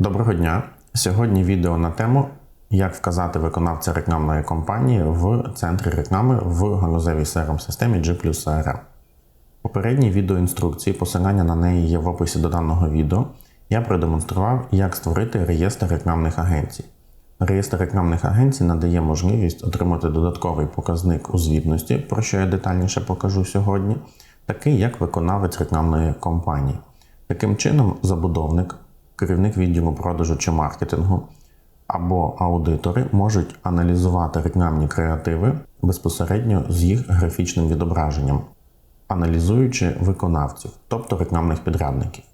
Доброго дня! Сьогодні відео на тему, як вказати виконавця рекламної кампанії в центрі реклами в галузевій crm системі G CRM. Попередні відеоінструкції, посилання на неї є в описі до даного відео. Я продемонстрував, як створити реєстр рекламних агенцій. Реєстр рекламних агенцій надає можливість отримати додатковий показник у звітності, про що я детальніше покажу сьогодні, такий як виконавець рекламної кампанії. Таким чином, забудовник, керівник відділу продажу чи маркетингу або аудитори можуть аналізувати рекламні креативи безпосередньо з їх графічним відображенням, аналізуючи виконавців, тобто рекламних підрядників.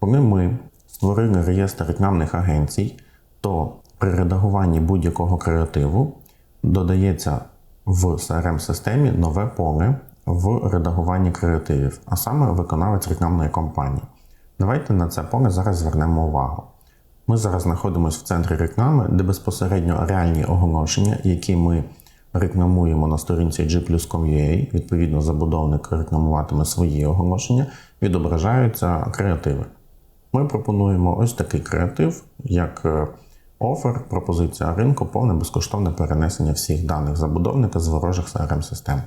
Коли ми створили реєстр рекламних агенцій, то при редагуванні будь-якого креативу додається в crm системі нове поле в редагуванні креативів, а саме виконавець рекламної кампанії. Давайте на це поле зараз звернемо увагу. Ми зараз знаходимося в центрі реклами, де безпосередньо реальні оголошення, які ми рекламуємо на сторінці g+com.ua, відповідно, забудовник рекламуватиме свої оголошення, відображаються креативи. Ми пропонуємо ось такий креатив, як е, офер, пропозиція ринку, повне безкоштовне перенесення всіх даних забудовника з ворожих crm систем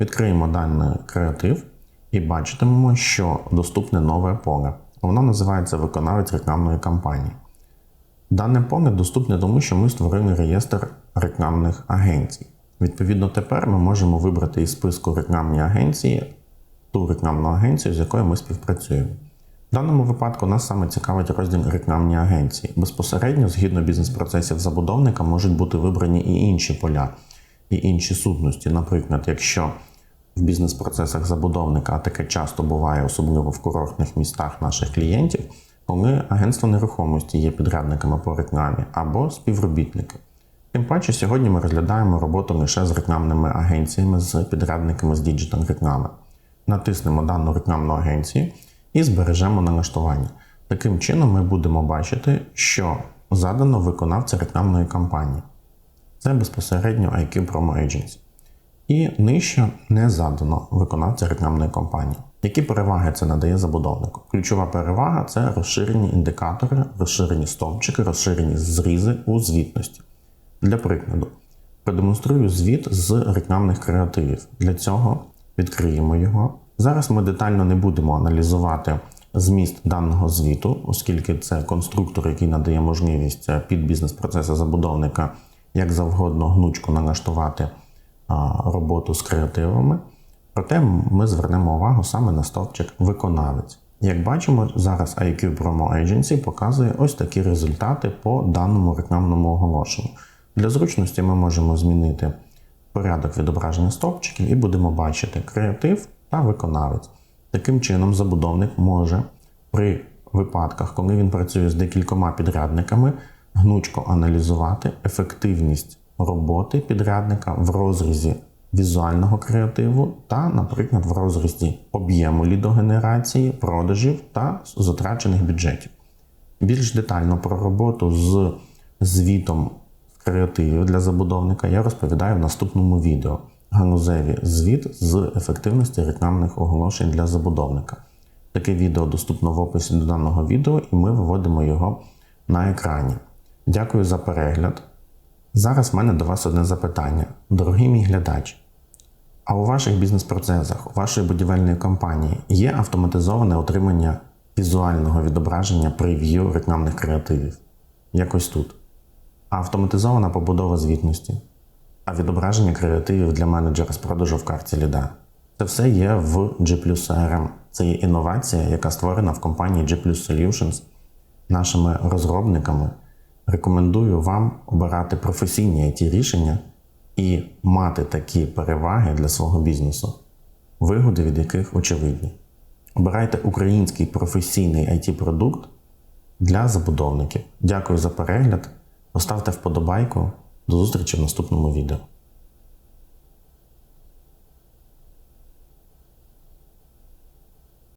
Відкриємо даний креатив і бачитимемо, що доступне нове поле. Воно називається виконавець рекламної кампанії. Дане поле доступне тому, що ми створили реєстр рекламних агенцій. Відповідно, тепер ми можемо вибрати із списку рекламні агенції ту рекламну агенцію, з якою ми співпрацюємо. В даному випадку нас саме цікавить розділ рекламні агенції. Безпосередньо, згідно бізнес-процесів забудовника, можуть бути вибрані і інші поля, і інші сутності. Наприклад, якщо в бізнес-процесах забудовника, а таке часто буває, особливо в курортних містах наших клієнтів, коли агентство нерухомості є підрядниками по рекламі або співробітники. Тим паче, сьогодні ми розглядаємо роботу лише з рекламними агенціями, з підрядниками з діджитал реклами. Натиснемо дану рекламну агенцію і збережемо налаштування. Таким чином, ми будемо бачити, що задано виконавця рекламної кампанії. Це безпосередньо IQ Promo Agency. І нижче не задано виконавця рекламної кампанії. Які переваги це надає забудовнику? Ключова перевага це розширені індикатори, розширені стовпчики, розширені зрізи у звітності. Для прикладу, продемонструю звіт з рекламних креативів. Для цього відкриємо його. Зараз ми детально не будемо аналізувати зміст даного звіту, оскільки це конструктор, який надає можливість під бізнес-процеси забудовника як завгодно гнучко налаштувати роботу з креативами. Проте ми звернемо увагу саме на стовпчик виконавець. Як бачимо, зараз IQ Promo Agency показує ось такі результати по даному рекламному оголошенню. Для зручності ми можемо змінити порядок відображення стовпчиків і будемо бачити креатив та виконавець. Таким чином, забудовник може при випадках, коли він працює з декількома підрядниками, гнучко аналізувати ефективність роботи підрядника в розрізі візуального креативу та, наприклад, в розрізі об'єму лідогенерації, продажів та затрачених бюджетів. Більш детально про роботу з звітом в креативів для забудовника я розповідаю в наступному відео. Ганузеві звіт з ефективності рекламних оголошень для забудовника. Таке відео доступно в описі до даного відео, і ми виводимо його на екрані. Дякую за перегляд. Зараз в мене до вас одне запитання. Дорогий мій глядач, а у ваших бізнес-процесах, у вашої будівельної компанії є автоматизоване отримання візуального відображення прев'ю рекламних креативів? Якось тут. А автоматизована побудова звітності, а відображення креативів для менеджера з продажу в карті ліда. Це все є в G CRM. Це є інновація, яка створена в компанії G Solutions нашими розробниками. Рекомендую вам обирати професійні it рішення і мати такі переваги для свого бізнесу, вигоди від яких очевидні. Обирайте український професійний it продукт для забудовників. Дякую за перегляд. Поставте вподобайку. До зустрічі в наступному відео.